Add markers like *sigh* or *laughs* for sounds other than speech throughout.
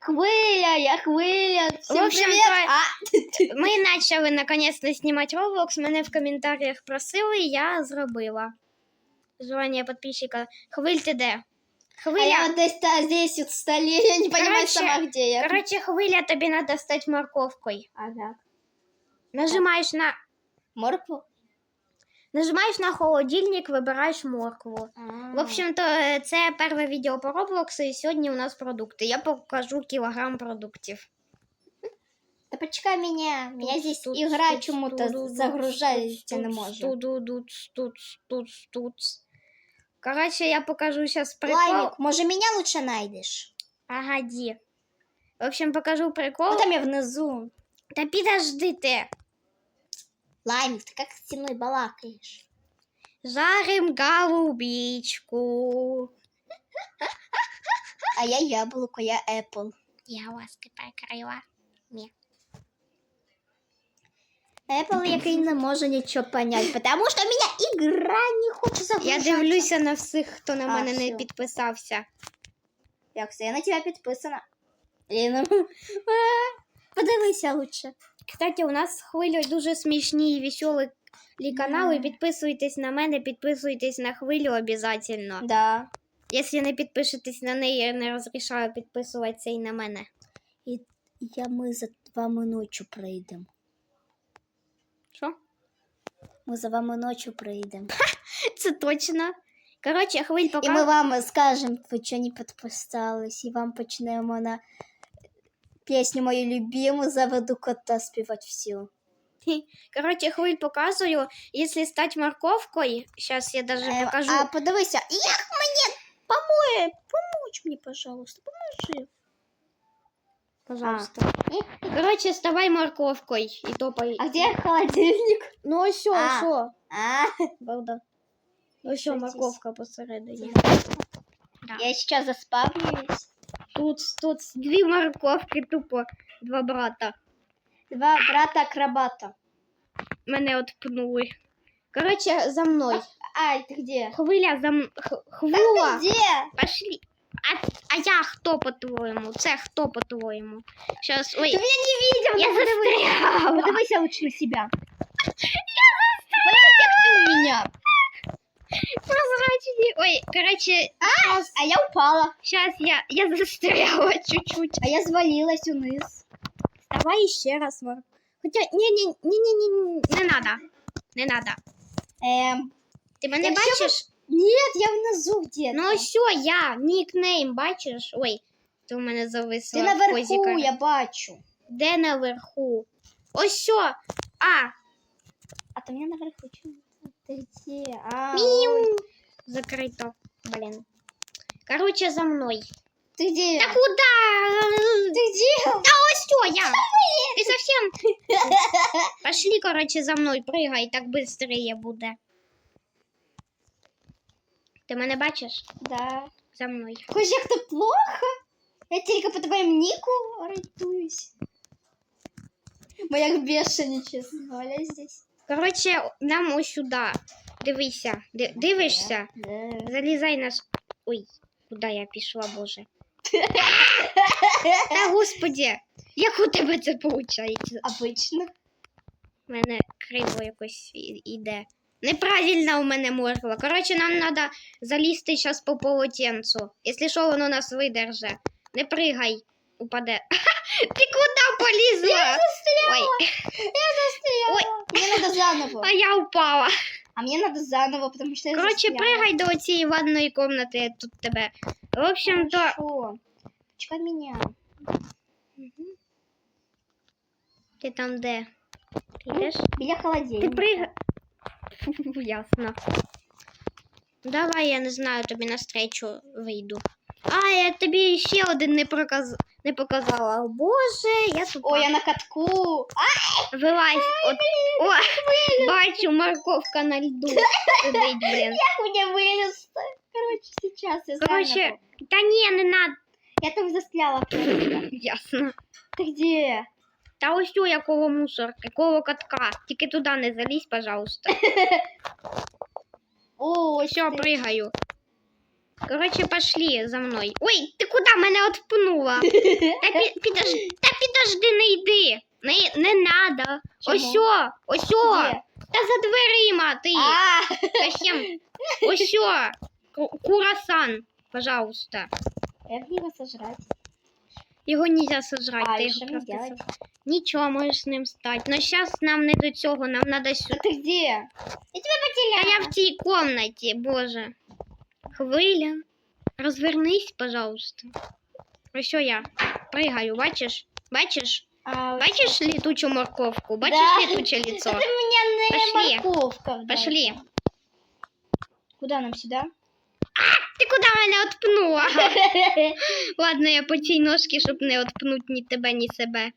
Хвиля, я хвиля. Всім В общем, привіт. то- А, *laughs* Ми почали наконец-то знімати Roblox. Мене в коментарях просили, я зробила. Желание подписчика. Хвиль ти де? а Хвиля. я вот здесь, да, здесь вот в столе, я не понимаю Короче, сама, где я. Короче, хвиля тобі треба стати морковкою. Ага. Нажимаєш на. Моркву? Нажимаєш на холодильник, вибираєш моркву. В общем-то, це перше відео по Roblox, і сьогодні у нас продукти. Я покажу кілограм продуктів. Да почекай меня. Меня Тут, здесь тут, загружать тут, не может. Тут, тут, тут, тут, тут. Короче, я покажу сейчас прикол. Лаймик, может меня лучше найдешь? Погоди. В общем, покажу прикол. Вот там я внизу. Та підожди ти. Лаймик, ты как со мной балакаешь? Жарим голубичку. А я яблоко, я Apple. Я вас перекрила. Apple, який не може нічого понять, потому что меня игра не хоче Я загружатися. дивлюся на всіх, хто на А, мене не всё. підписався. Як це? Я на тебе підписана. Ліна. *laughs* Подивися лучше. Кстати, у нас з хвилею дуже смішні і веселі канали. Підписуйтесь на мене, підписуйтесь на хвилю обов'язково. Да. Якщо не підпишетесь на неї, я не розрішаю підписуватися і на мене. І я ми за вами ночі прийдемо. Що? Ми за вами ночі прийдемо. Це точно. Коротше, хвиль пока. І ми вам скажемо, ви чого не підписались, і вам почнемо на пісню мою любиму заведу кота співати всю. *laughs* Коротше, хвиль показую. Якщо стати морковкою, зараз я даже Е, покажу. А подивися, як мені помоє, помочь мені, пожалуйста, поможи. Пожалуйста. Коротше, ставай морковкою і топай. А где холодильник? Ну ось, що, А. що? А, Балда. Ось що, Що морковка посередині. я сейчас заспавнююсь. Тут, тут дві морковки, тупо два брата. Два брата акробата. Мене отпнули. Коротше, за мною. Ай, ты где? Хвиля за м... х- Ты Хвила. где? Пошли. А, а я хто по-твоєму? Це хто по-твоєму? Щас, ой, Ты меня не видел, я ну подивися. застряла. Подивися лучше на себя. Я застряла. как ты у меня. Прозрачні. Ой, коротше, щас, А я упала. щас я, я застряла *laughs* чуть-чуть. А я звалилась вниз. Давай ще раз, Мар. Хоча, ні, ні, ні, ні, ні, не надо. Не надо. Эм, Ти мене Якщо бачиш? нет, я внизу где-то. Ну ось я, нікнейм, бачиш? Ой, ти у мене зависла Ти наверху, позіка. я бачу. Де наверху? Ось що. А, А ты меня наверху чего? Ты где? А, Міу. ой. Закрито. Блін. Короче, за мною. Ты где? Та куда? Ты где? Та ось що я. Ти совсем. *laughs* Пошли, короче, за мною, пригай, так быстрее буде. Ти мене бачиш? Да. За мною. Хоч як то плохо. Я тільки по твоєму ніку орієнтуюсь. Бо як бешені, чесно говоря, здесь. Короче, нам ось сюди. Дивися. Дивишся? Залізай на... Ой, куди я пішла, боже. Та господі, як у тебе це виходить? Обично. У мене криво якось іде. Неправильно у мене морква. Коротше, нам треба залізти зараз по полотенцу. Якщо що, воно нас видерже. Не пригай, упаде. *laughs* Ти куди полізла? Я застряла. Ой, Я застряла. Мне надо заново. а я упала. А мне надо заново, потому что я Коротше, застряла. пригай до цієї ванної кімнати, я тут тебе. В общем-то. Хорошо. Почекай меня. Мгм. Ти там де? Ти йдеш? Біля Ти холодильника. пригай. Ясно. Давай, я не знаю, тобі навстречу вийду. А, я тобі ще один не, проказ... не показала. Боже, я тупа. Ой, я на катку. А, Вилазь. От... О, бачу, морковка на льду. Сидить, *laughs* блін. как мне вылез-то? Короче, сейчас я Короче, заново. та ні, не надо. Я там застряла просто. *laughs* Ясно. Ты где? Та ось у якого мусорка, якого катка. Тільки туди не залізь, пожалуйста. *laughs* О, Все, ты- пригаю. Коротше, пошли за мною. Ой, ти куди мене отпнула? Та, пі, підожди, та підожди, не йди. Не, не надо. Чому? Осьо, осьо. Де? Та за дверима ти. А, Зачем? Осьо. Ку- Курасан, пожалуйста. як його сожрать? Його нельзя сожрать. А, ти і його що мені просто делать? сож- Нічого, можеш з ним стати. Но зараз нам не до цього, нам треба сюди. Та ти де? Я тебе Та потеряла. я в цій комнаті, боже. Хвиля. Розвернись, пожалуйста. Ось що я. Пригаю, бачиш? Бачиш? А, Бачиш літучу морковку? Бачиш Да. літуче лицо? Это меня не Пошли. морковка. вдала. Пошли. Куда нам сюда? Ти куди мене отпнула? *laughs* Ладно, я по цій ножці, щоб не отпнуть ні тебе, ні себе.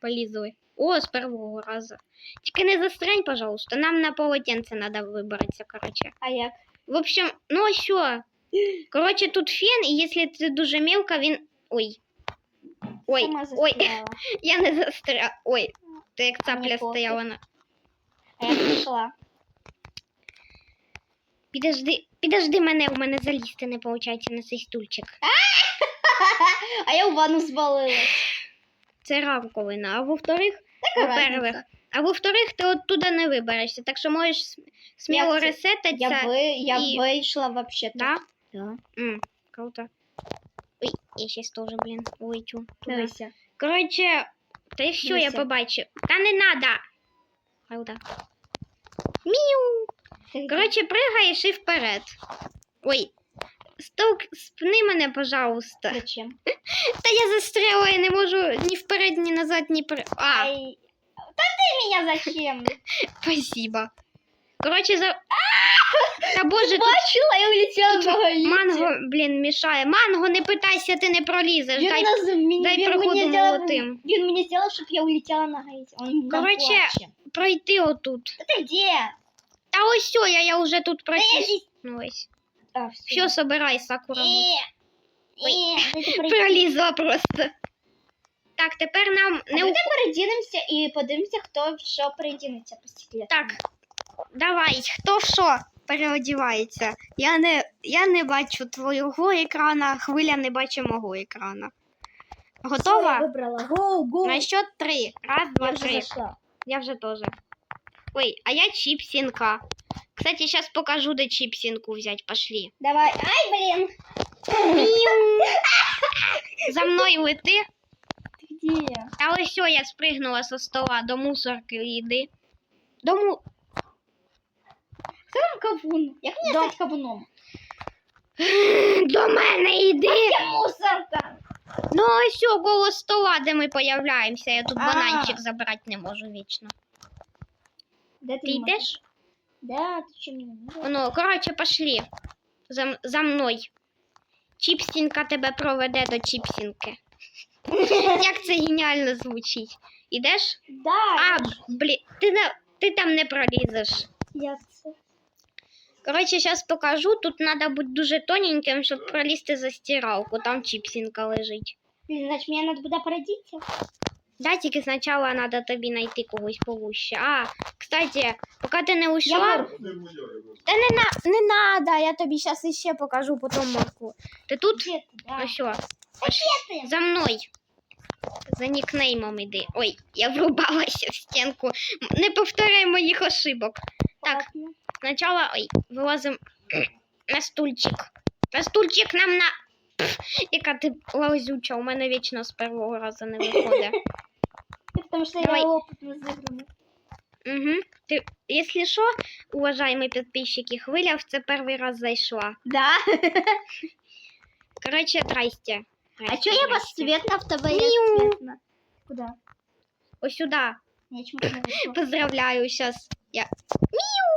Полізли. О, з першого разу. Тільки не застрянь, пожалуйста. Нам на полотенце треба вибратися, коротше. А як? В общем, ну а що? Коротше, тут фен, і якщо це дуже мелко, він. Ой. Ой, Сама ой, *laughs* застряла. я не застряла. Ой, ти як цапля пофіг. стояла на. А я пришла. Підожди, підожди мене, у мене залізти не виходить на цей стульчик. *laughs* А я в ванну звалилась. Це раковина. А во-вторых, Така во-первых, разниця. А во-вторых, ти оттуда не виберешся. Так що можеш сміло Як це? Я, ви, я і- вийшла вообще Да? Да. М, круто. Ой, я щас теж, блін, туди. Дивися. Коротше, та й все, я Дивися. побачив. Та не надо. Правда. Міу. Ти- Коротше, пригаєш і вперед. Ой. Стовк, спни мене, пожалуйста. Зачем? *laughs* Та я застряла, я не можу ні вперед, ні назад, ні при. А, Ай. Да ты меня зачем? *laughs* спасибо. Коротше, за. *laughs* Та боже, тут Бачила, я улетела на гаїті. манго, блін, мішає. Манго, не питайся, ти не пролізеш. Він, Дай нас, він, дай він, проходу мені зробив, молотим. він мені зробив, щоб я улетела на гаїті. Он нам Короче, плаче. пройти отут. Да ты где? Та ось все, я, я вже тут Да я пройти. здесь. Ну ось. А, все. Все, собирай, Сакура. Э, э, дайте пройти. Пролізла просто. Так, тепер нам А не давайте передінемося і подивимося, хто в що передінеться по секрету. Так, давай, хто в що переодівається? Я не, я не бачу твого екрана, хвиля не бачить мого екрана. Я вибрала. Гоу, гоу. На счет три. Раз, два, Я вже три. зайшла. Я вже тоже. Ой, а я чипсинка. Кстати, сейчас покажу, де чипсинку взять. Пошли. Давай. Ай, блін. За мною лети. Где? Та ось все, я спригнула со стола до мусорки йди. До му... Там кавун? Як мені До- стати кавуном? *sighs* До мене йди. Це мусорка. Ну ось все, коло стола, де ми появляємося. Я тут А. бананчик забрати не можу вічно. Де Ти йдеш? Да, ти що мені не Ну, коротше, пошли. За, м- за мною. Чіпсінка тебе проведе до чіпсінки. Як це геніально звучить. Ідеш? Да, А, блін, ти, ти там не пролізеш. як це? Коротше, зараз покажу. Тут треба бути дуже тоненьким, щоб пролізти за стиралку. Там чіпсінка лежить. Значить, мені треба буде передіться. Да, тільки спочатку треба тобі знайти когось повище. А, кстати, поки ти не ушла. вор- Та не, на, не надо, я тобі зараз іще покажу потім морку. Ти тут? Ти? Да. За мною. За нікнеймом іди. Ой, я врубалася *laughs* в стінку. Не повторяй моїх ошибок. Так. Спочатку, ой, вилазимо *clears throat* на стульчик. На стульчик нам на. Пф, яка ти лазюча, у мене вічно з першого разу не виходить. *laughs* Потому що я опитно. Угу. Ти, якщо що, уважаємо підписчики, хвиля в це перший раз зайшла. Да? *laughs* Коротше, здрасте. А Здрасте, чё я здрасте. бесцветна в тебе Миу. я цветна? Куда? Ось сюди. Я чему не вышла. Поздравляю, зараз. Я...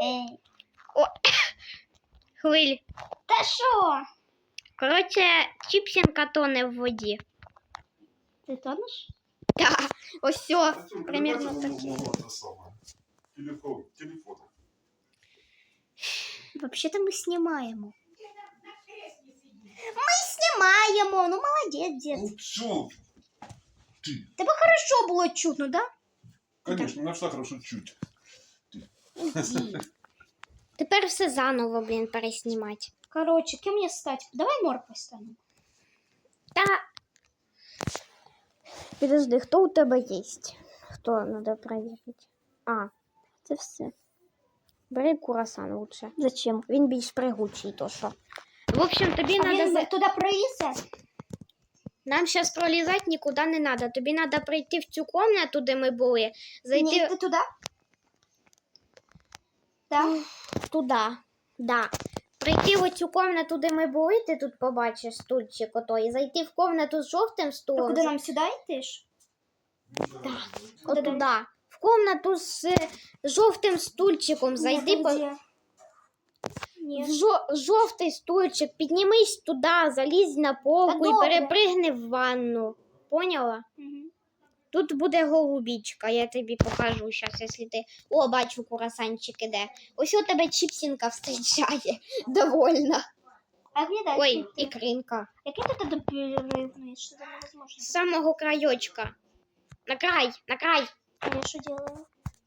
Эй. Хвиль. Та що? Коротше, чіпсінка тоне в воді. Ти тонеш? Так, ось все. Артем, примерно передайте так. ему, ну, это самое. Телефон, телефон. Вообще-то мы снимаем. Снимаем, ну молодец, дед. Ну все. Ты, Тебе хорошо було чутно, да? конечно, на что хорошо чуть. Иди. *laughs* Тепер все заново, блін, переснімати. Короче, кем мне стать? Давай морквой станем. Та. Підожди, хто у тебе є? Хто треба перевірити? А, це все. Бери курасан лучше. Зачем? Він більш пригучий, то що. В общем, тобі А треба. він За... туда пролізти? Нам зараз пролізати нікуди не треба. Тобі треба прийти в цю кімнату, де ми були, зайти Ні, ти туди? Да. туди. Да. Прийти в цю кімнату, де ми були, ти тут побачиш стульчик отой, зайти в кімнату з жовтим А стулом. куди нам сюди йти ж? От Куди туди. В комнату з е, жовтим стульчиком зайди Ні, по... Ні. в жо- жовтий стульчик, піднімись туди, залізь на полку Та і добре. перепригни в ванну. Поняла? Мгм. Тут буде голубічка, я тобі покажу зараз, якщо ти. О, бачу, курасанчик іде. Ось у тебе чіпсінка встрічає. *laughs* Довольна. А як мені далі? Ой, йти? ікринка. Який ти? Що це невозможно? З самого крайочка. На край, на край. А я що делаю?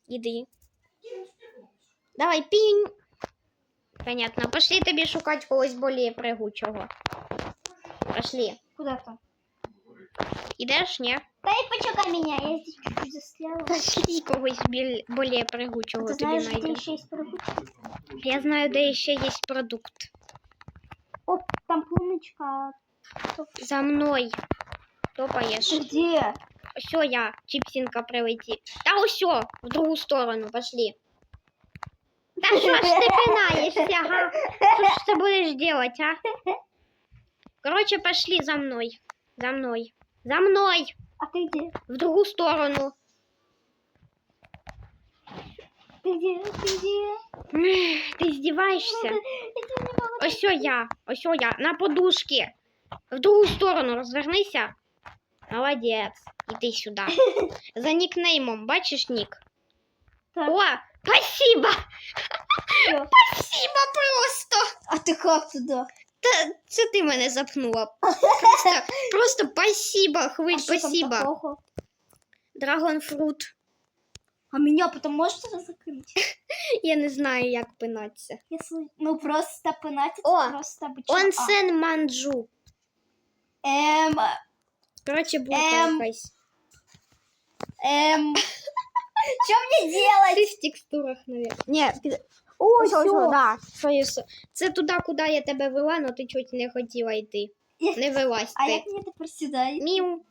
Іди. Давай, пінь. Понятно. Пошли тобі шукати когось более пригучого. Пошли. Куда там? Ідеш, ні? Да и почекай меня, я здесь чуть-чуть застряла. Пошли когось біль... более пригучого Ты тобі знаешь, где знайду. еще есть продукт? Я знаю, де ще є продукт. Оп, там планочка. За мною. Топаєш. Ты где? Ось я, чіпсінка прилетів. Та ось, в другу сторону, пошли. Та що ж ти пинаєшся, га? Що ж ти будеш делать, а? Короче, пошли за мной. За мной. За мной. А ты где? В другу сторону. Ты где? Ты где? Ех, Ти здіваєшся? Я тебя не могу. Ось я, ось я, на подушке. В другу сторону розвернися. Молодець. Іди сюди. *laughs* За нікнеймом, бачиш нік? Так. О, спасибо! Всё. Спасибо просто! А ты как туда? Та це ти мене запнула. *laughs* Просто, просто спасибо, хвиль, А что там спасибо. такого? Драгонфрут. А меня потом можешь закрыть? *laughs* Я не знаю, як пинатися. Если, ну просто пинать, это О, просто обычно. А. Онсен манджу. Эм, Коротше, булка Ем. якась. эм. *laughs* Что мне делать? Ты в текстурах, наверное. Нет. О, Ось, ось, ось, да. Своє все. Це туди, куди я тебе вела, але ти чуть не хотіла йти. Не вилазь А ти. як мені тепер сюди? Міу.